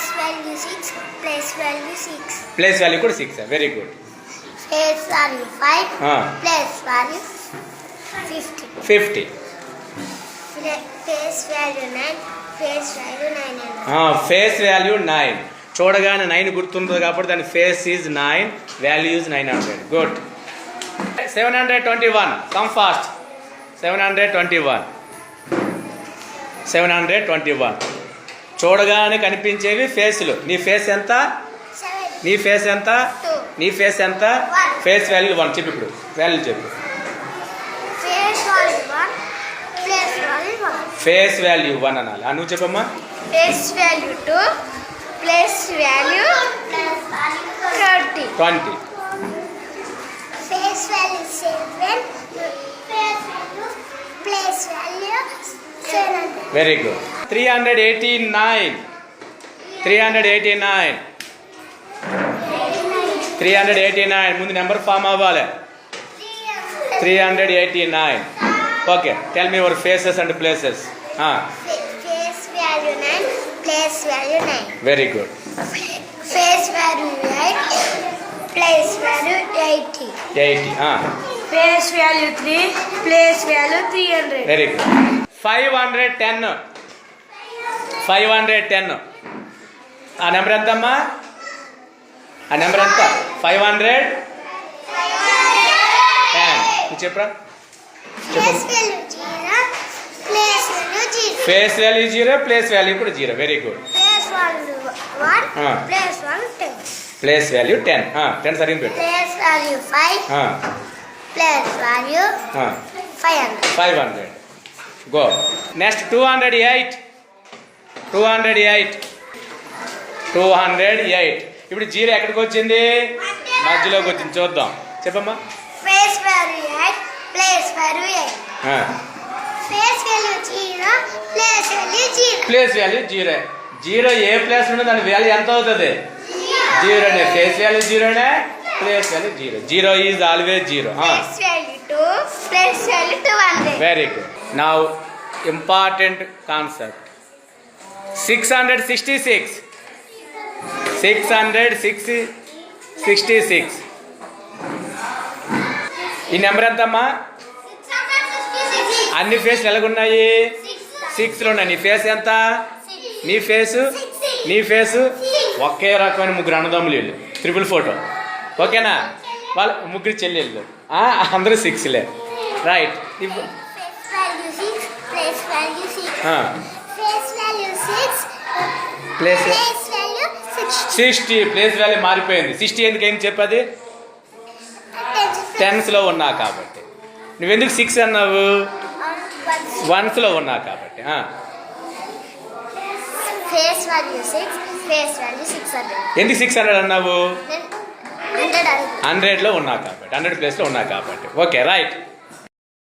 Place value 6. Place value 6. Place value కూడా six very good 5. Ah. Place value 50. Fifty Pla- Face value 9. Face value 900. Face value nine చూడగానే nine గుర్తుంటుంది కాబట్టి దాని face is nine value is nine hundred good seven hundred twenty one come fast seven hundred twenty one seven hundred twenty one చూడగానే కనిపించేవి ఫేస్లు నీ face ఎంత 7. నీ face ఎంత. నీ ఫేస్ ఎంత ఫేస్ వాల్యూ వన్ చెప్పు ఇప్పుడు వాల్యూ చెప్పు Face value 1. Place value 1. Face value one అనాలి నువ్వు చెప్పమ్మా value 2. Place value 30. Twenty 7. Face value. Place value 700. Very good three hundred eighty nine three hundred eighty nine three hundred eighty nine ముందు number form అవ్వాలి three hundred eighty nine okay tell me your faces and places Face value 9. Place value 9. Very good Face value 8. Place value 80. Eighty Face value 3. Place value 300. Very good five hundred ten five hundred ten ఆ number ఎంతమ్మా ఆ నెంబర్ ఎంత five hundred ten నువ్వు చెప్పరా చెప్పు Place value 0. Place value 0. Face value zero place value కూడా zero very good Place value 1. Place value 10. Place value ten ten సరిగ్గా పెట్టు Place value 5. Place value 500. Five hundred go next two hundred eight two hundred eight two hundred eight ఇప్పుడు zero ఎక్కడికి వచ్చింది మధ్యలోకి వచ్చింది చూద్దాం చెప్పమ్మా Face value 8. Place value 8. ఆ. Face value 0. Place value 0. Place value zero zero ఏ ప్లేస్ ఉందో దాని వాల్యూ ఎంత అవుతుంది జీరోనే face value జీరోనే place value zero zero is always zero Place value 2. Place value 200. Very good now important concept six hundred sixty six six hundred sixty six six ఈ number ఎంతమ్మా అన్ని ఫేస్లు ఎలాగున్నాయి? సిక్స్లో ఉన్నాయి నీ ఫేస్ ఎంత? నీ ఫేసు? నీ ఫేసు? ఒకే రకమైన ముగ్గురు అన్నదమ్ములు వీళ్ళు. త్రిపుల్ ఫోటో ఓకేనా? వాళ్ళ ముగ్గురు చెల్లెళ్ళు. అందరూ సిక్స్లే right place Place value 6. Sixty place value మారిపోయింది సిక్స్టీ ఎందుకు ఏం చెప్పది టెన్స్లో ఉన్నా కాబట్టి నువ్వెందుకు సిక్స్ అన్నావు వన్స్లో ఉన్నా కాబట్టి ఆ. Face value 6. Face value 600. ఎందుకు సిక్స్ హండ్రెడ్ అన్నావు Then 100 హండ్రెడ్లో ఉన్నా కాబట్టి హండ్రెడ్ ప్లేస్లో ఉన్నా కాబట్టి ఓకే రైట్